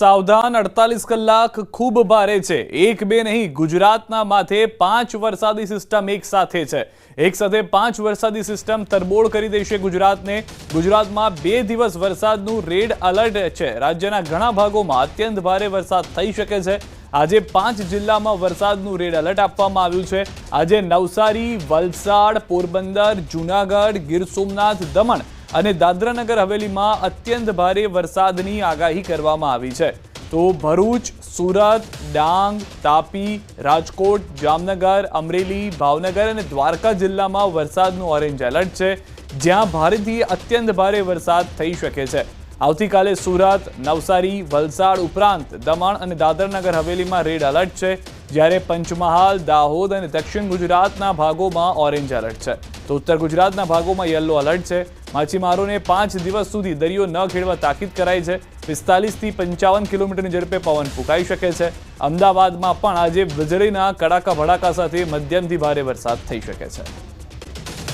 સાવધાન અડતાલીસ કલાક ખૂબ ભારે છે. એક બે નહીં, ગુજરાતના માથે પાંચ વરસાદી સિસ્ટમ એક સાથે છે. એક સાથે પાંચ વરસાદી સિસ્ટમ તરબોળ કરી દેશે ગુજરાતને. ગુજરાતમાં બે દિવસ વરસાદનું રેડ એલર્ટ છે. રાજ્યના ઘણા ભાગોમાં અત્યંત ભારે વરસાદ થઈ શકે છે. આજે પાંચ જિલ્લામાં વરસાદનું રેડ એલર્ટ આપવામાં આવ્યું છે. આજે નવસારી, વલસાડ, પોરબંદર, જૂનાગઢ, ગીર સોમનાથ, દમણ અને દાદરાનગર હવેલીમાં અત્યંત ભારે વરસાદની આગાહી કરવામાં આવી છે. તો ભરૂચ, સુરત, ડાંગ, તાપી, રાજકોટ, જામનગર, અમરેલી, ભાવનગર અને દ્વારકા જિલ્લામાં વરસાદનું ઓરેન્જ એલર્ટ છે. જ્યાં ભારેથી અત્યંત ભારે વરસાદ થઈ શકે છે. આવતીકાલે સુરત, નવસારી, વલસાડ ઉપરાંત દમણ અને દાદરનગર હવેલીમાં રેડ એલર્ટ છે. જ્યારે પંચમહાલ, દાહોદ અને દક્ષિણ ગુજરાતના ભાગોમાં ઓરેન્જ એલર્ટ છે. તો ઉત્તર ગુજરાતના ભાગોમાં યલો એલર્ટ છે. માછીમારોને પાંચ દિવસ સુધી દરિયો ન ખેડવા તાકીદ કરાઈ છે. પિસ્તાલીસથી પંચાવન કિલોમીટરની ઝડપે પવન ફૂંકાઈ શકે છે. અમદાવાદમાં પણ આજે વીજળીના કડાકા ભડાકા સાથે મધ્યમથી ભારે વરસાદ થઈ શકે છે.